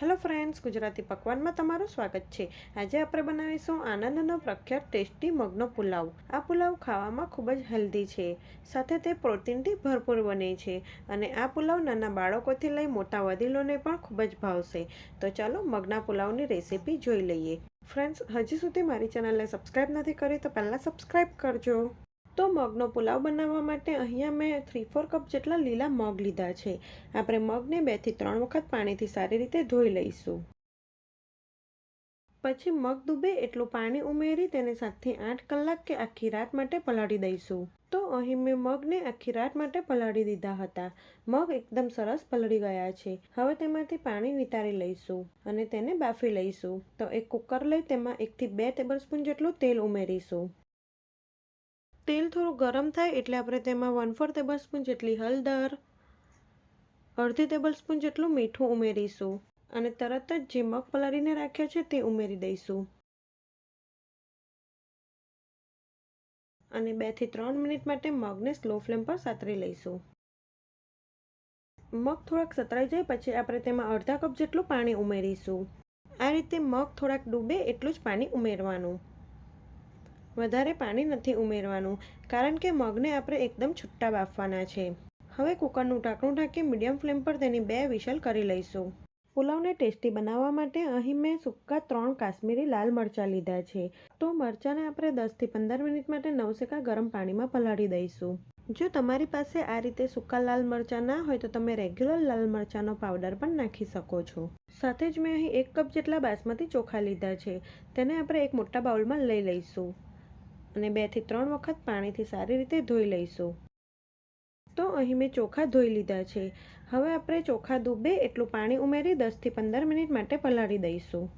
Hello friends, Gujarati પકવાનમાં તમારું સ્વાગત છે. આજે આપણે બનાવીશું આનંદનો પ્રખ્યાત ટેસ્ટી મગનો પુલાવ. આ પુલાવ ખાવામાં ખૂબ જ હેલ્ધી છે. સાથે તે પ્રોટીનથી ભરપૂર બને છે અને આ પુલાવ નાના બાળકોથી લઈ મોટા વડીલોને પણ ખૂબ જ ભાવશે. તો ચાલો મગના પુલાવની રેસીપી જોઈ લઈએ. ફ્રેન્ડ્સ, હજી સુધી મારી ચેનલને સબસ્ક્રાઈબ નથી કરી તો પહેલાં સબસ્ક્રાઈબ કરજો. તો મગનો પુલાવ બનાવવા માટે અહીંયા મેં થ્રી ફોર કપ જેટલા લીલા મગ લીધા છે. આપણે મગને બેથી ત્રણ વખત પાણીથી સારી રીતે ધોઈ લઈશું. પછી મગ ડૂબે એટલું પાણી ઉમેરી તેને સાતથી આઠ કલાક કે આખી રાત માટે પલાળી દઈશું. તો અહીં મેં મગને આખી રાત માટે પલાળી દીધા હતા. મગ એકદમ સરસ પલળી ગયા છે. હવે તેમાંથી પાણી નિતારી લઈશું અને તેને બાફી લઈશું. તો એક કુકર લઈ તેમાં એકથી બે ટેબલસ્પૂન જેટલું તેલ ઉમેરીશું. તેલ થોડું ગરમ થાય એટલે આપણે તેમાં વન ફોર ટેબલ સ્પૂન જેટલી હળદર, અડધી ટેબલ સ્પૂન જેટલું મીઠું ઉમેરીશું અને તરત જ જે મગ પલાળીને રાખ્યા છે તે ઉમેરી દઈશું. અને બેથી ત્રણ મિનિટ માટે મગને સ્લો ફ્લેમ પર સાતરી લઈશું. મગ થોડાક સતરાઈ જાય પછી આપણે તેમાં અડધા કપ જેટલું પાણી ઉમેરીશું. આ રીતે મગ થોડાક ડૂબે એટલું જ પાણી ઉમેરવાનું. વધારે પાણી નથી ઉમેરવાનું, કારણ કે મગને આપણે એકદમ છૂટ્ટા બાફવાના છે. હવે કુકરનું ઢાંકણું ઢાંકી મીડિયમ ફ્લેમ પર તેની બે વિશલ કરી લઈશું. પુલાવને ટેસ્ટી બનાવવા માટે અહીં મેં સૂકા ત્રણ કાશ્મીરી લાલ મરચાં લીધા છે. તો મરચાંને આપણે દસથી પંદર મિનિટ માટે નવસેકા ગરમ પાણીમાં પલાળી દઈશું. જો તમારી પાસે આ રીતે સૂકા લાલ મરચાં ના હોય તો તમે રેગ્યુલર લાલ મરચાંનો પાવડર પણ નાખી શકો છો. સાથે જ મેં અહીં એક કપ જેટલા બાસમતી ચોખા લીધા છે. તેને આપણે એક મોટા બાઉલમાં લઈ લઈશું. અને બેથી ત્રણ વખત પાણીથી સારી રીતે ધોઈ લઈશું. તો અહીં મેં ચોખા ધોઈ લીધા છે. હવે આપણે ચોખા ડૂબે એટલું પાણી ઉમેરી દસથી પંદર મિનિટ માટે પલાળી દઈશું.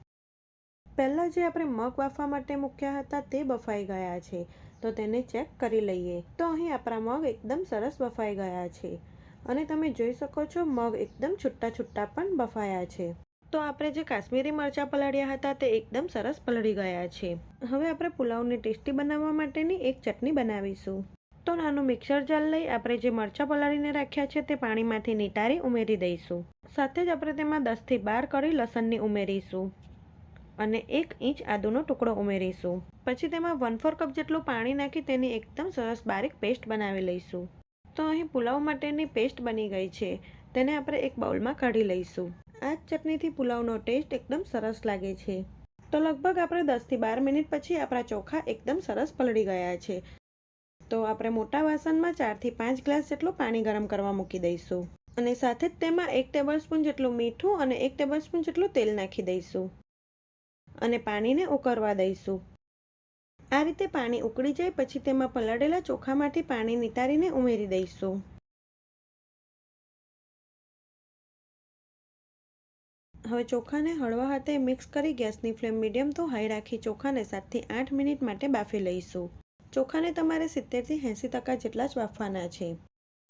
પહેલાં જે આપણે મગ બાફવા માટે મૂક્યા હતા તે બફાઈ ગયા છે. તો તેને ચેક કરી લઈએ. તો અહીં આપણા મગ એકદમ સરસ બફાઈ ગયા છે. અને તમે જોઈ શકો છો મગ એકદમ છૂટા છૂટા પણ બફાયા છે. તો આપણે જે કાશ્મીરી મરચાં પલાળ્યા હતા તે એકદમ સરસ પલળી ગયા છે. હવે આપણે પુલાવને ટેસ્ટી બનાવવા માટેની એક ચટણી બનાવીશું. તો નાનું મિક્સર જાર લઈ આપણે જે મરચાં પલાળીને રાખ્યા છે તે પાણીમાંથી નીટારી ઉમેરી દઈશું. સાથે જ આપણે તેમાં દસથી બાર કરી લસણની ઉમેરીશું અને એક ઇંચ આદુનો ટુકડો ઉમેરીશું. પછી તેમાં વન ફોર કપ જેટલું પાણી નાખી તેની એકદમ સરસ બારીક પેસ્ટ બનાવી લઈશું. તો અહીં પુલાવ માટેની પેસ્ટ બની ગઈ છે. તેને આપણે એક બાઉલમાં કાઢી લઈશું. આ ચટણીથી પુલાવનો ટેસ્ટ એકદમ સરસ લાગે છે. તો લગભગ આપણે દસથી બાર મિનિટ પછી આપણા ચોખા એકદમ સરસ પલળી ગયા છે. તો આપણે મોટા વાસણમાં ચારથી પાંચ ગ્લાસ જેટલું પાણી ગરમ કરવા મૂકી દઈશું. અને સાથે જ તેમાં એક ટેબલ સ્પૂન જેટલું મીઠું અને એક ટેબલ સ્પૂન જેટલું તેલ નાખી દઈશું. અને પાણીને ઉકળવા દઈશું. આ રીતે પાણી ઉકળી જાય પછી તેમાં પલાળેલા ચોખામાંથી પાણી નિતારીને ઉમેરી દઈશું. હવે ચોખાને હળવા હાથે મિક્સ કરી ગેસની ફ્લેમ મીડિયમ તો હાઈ રાખી ચોખાને સાતથી આઠ મિનિટ માટે બાફી લઈશું. ચોખાને તમારે સિત્તેરથી એંસી ટકા જેટલા જ બાફવાના છે.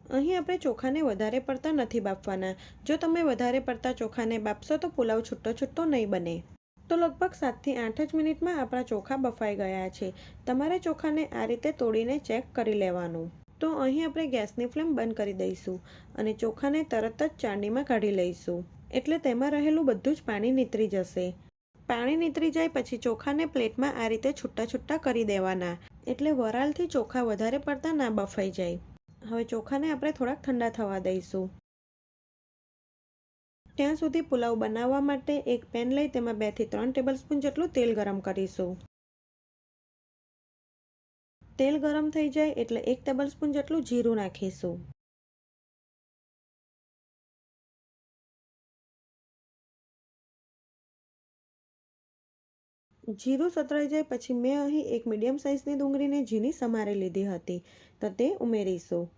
અહીં આપણે ચોખાને વધારે પડતા નથી બાફવાના. જો તમે વધારે પડતા ચોખાને બાફશો તો પુલાવ છૂટો છૂટો નહીં બને. તો લગભગ સાતથી આઠ જ મિનિટમાં આપણા ચોખા બફાઈ ગયા છે. તમારે ચોખાને આ રીતે તોડીને ચેક કરી લેવાનું. તો અહીં આપણે ગેસની ફ્લેમ બંધ કરી દઈશું અને ચોખાને તરત જ ચાંદીમાં કાઢી લઈશું. એટલે તેમાં રહેલું બધું જ પાણી નીતરી જશે. પાણી નીતરી જાય પછી ચોખાને પ્લેટમાં આ રીતે છૂટા છૂટા કરી દેવાના. એટલે વરાળથી ચોખા વધારે પડતા ના બફાઈ જાય. હવે ચોખાને આપણે થોડાક ઠંડા થવા દઈશું. ત્યાં સુધી પુલાવ બનાવવા માટે એક પેન લઈ તેમાં બેથી ત્રણ ટેબલ સ્પૂન જેટલું તેલ ગરમ કરીશું. તેલ ગરમ થઈ જાય એટલે એક ટેબલ સ્પૂન જેટલું જીરું નાખીશું. જીરું સતરાઈ જાય પછી મેં અહીં એક મીડિયમ સાઇઝની ડુંગળીને ઝીણી સમારી લીધી હતી, તો તે ઉમેરીશું.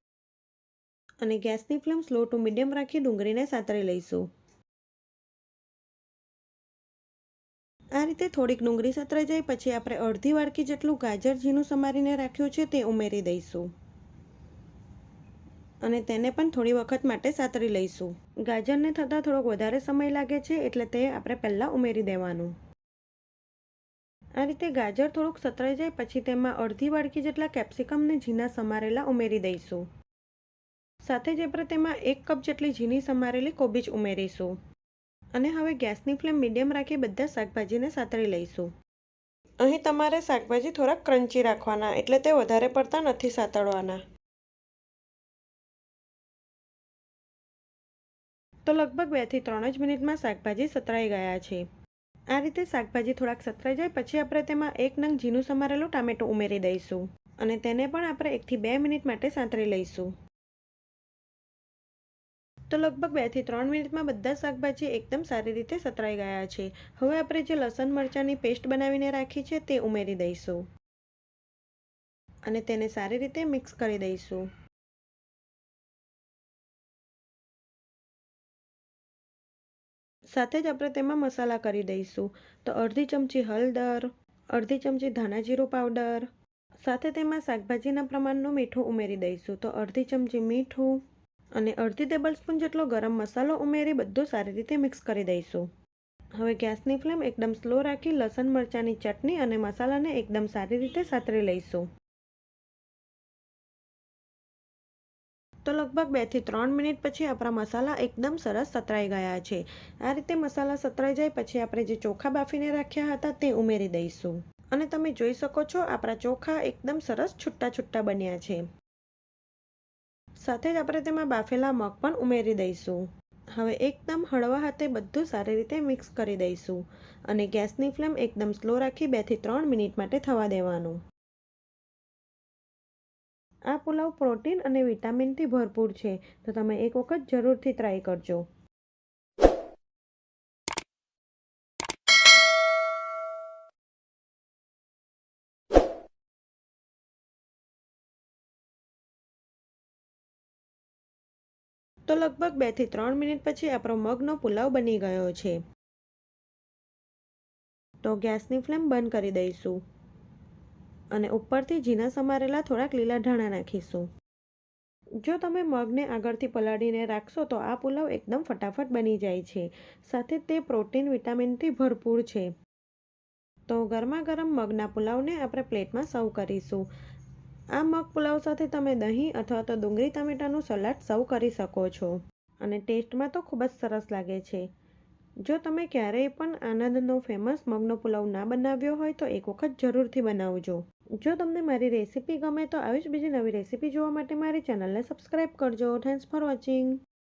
અને ગેસની ફ્લેમ સ્લો ટુ મીડિયમ રાખી ડુંગળીને સાતરી લઈશું. આ રીતે થોડીક ડુંગળી સતરાઈ જાય પછી આપણે અડધી વાડકી જેટલું ગાજર ઝીણું સમારીને રાખ્યું છે તે ઉમેરી દઈશું. અને તેને પણ થોડી વખત માટે સાતરી લઈશું. ગાજરને થતાં થોડોક વધારે સમય લાગે છે એટલે તે આપણે પહેલાં ઉમેરી દેવાનું. આ રીતે ગાજર થોડુંક સતરાઈ જાય પછી તેમાં અડધી વાડકી જેટલા કેપ્સિકમને ઝીણા સમારેલા ઉમેરી દઈશું. સાથે જ આપણે તેમાં એક કપ જેટલી ઝીણી સમારેલી કોબીજ ઉમેરીશું. અને હવે ગેસની ફ્લેમ મીડિયમ રાખી બધા શાકભાજીને સાતળી લઈશું. અહીં તમારે શાકભાજી થોડાક ક્રન્ચી રાખવાના, એટલે તે વધારે પડતા નથી સાતળવાના. તો લગભગ બેથી ત્રણ જ મિનિટમાં શાકભાજી સતરાઈ ગયા છે. આ રીતે શાકભાજી થોડાક સતરાઈ જાય, પછી આપણે તેમાં એક નંગ ઝીણું સમારેલું ટામેટું ઉમેરી દઈશું. અને તેને પણ આપણે એકથી બે મિનિટ માટે સાંતળી લઈશું. તો લગભગ બેથી ત્રણ મિનિટમાં બધા શાકભાજી એકદમ સારી રીતે સતરાઈ ગયા છે. હવે આપણે જે લસણ મરચાંની પેસ્ટ બનાવીને રાખી છે તે ઉમેરી દઈશું. અને તેને સારી રીતે મિક્સ કરી દઈશું. સાથે જ આપણે તેમાં મસાલા કરી દઈશું. તો અડધી ચમચી હળદર, અડધી ચમચી ધાણા જીરું પાવડર, સાથે તેમાં શાકભાજીના પ્રમાણનું મીઠું ઉમેરી દઈશું. તો અડધી ચમચી મીઠું અને અડધી ટેબલ સ્પૂન જેટલો ગરમ મસાલો ઉમેરી બધું સારી રીતે મિક્સ કરી દઈશું. હવે ગેસની ફ્લેમ એકદમ સ્લો રાખી લસણ, મરચાંની ચટણી અને મસાલાને એકદમ સારી રીતે સાતરી લઈશું. લગભગ બેથી ત્રણ મિનિટ પછી આપણા મસાલા એકદમ સરસ સતરાઈ ગયા છે. આ રીતે મસાલા સતરાઈ જાય પછી આપણે જે ચોખા બાફીને રાખ્યા હતા તે ઉમેરી દઈશું. અને તમે જોઈ શકો છો આપણા ચોખા એકદમ સરસ છૂટા છૂટા બન્યા છે. સાથે જ આપણે તેમાં બાફેલા મગ પણ ઉમેરી દઈશું. હવે એકદમ હળવા હાથે બધું સારી રીતે મિક્સ કરી દઈશું. અને ગેસની ફ્લેમ એકદમ સ્લો રાખી બેથી ત્રણ મિનિટ માટે થવા દેવાનું. આ પુલાવ પ્રોટીન અને વિટામિનથી ભરપૂર છે, તો તમે એક વખત જરૂરથી ટ્રાય કરજો. તો લગભગ બેથી ત્રણ મિનિટ પછી આપણો મગનો પુલાવ બની ગયો છે. તો ગેસની ફ્લેમ બંધ કરી દઈશું. અને ઉપરથી ઝીણા સમારેલા થોડાક લીલા ધાણા નાખીશું. જો તમે મગને આગળથી પલાળીને રાખશો તો આ પુલાવ એકદમ ફટાફટ બની જાય છે. સાથે તે પ્રોટીન વિટામિનથી ભરપૂર છે. તો ગરમા ગરમ મગના પુલાવને આપણે પ્લેટમાં સર્વ કરીશું. આ મગ પુલાવ સાથે તમે દહીં અથવા તો ડુંગળી, ટામેટાનું સલાડ સર્વ કરી શકો છો. અને ટેસ્ટમાં તો ખૂબ જ સરસ લાગે છે. જો તમે ક્યારેય પણ આનંદનો ફેમસ મગનો પુલાવ ના બનાવ્યો હોય તો એક વખત જરૂરથી બનાવજો. જો તમને મારી રેસીપી ગમે તો આવી જ બીજી નવી રેસીપી જોવા માટે મારી ચેનલને સબસ્ક્રાઈબ કરજો. Thanks for watching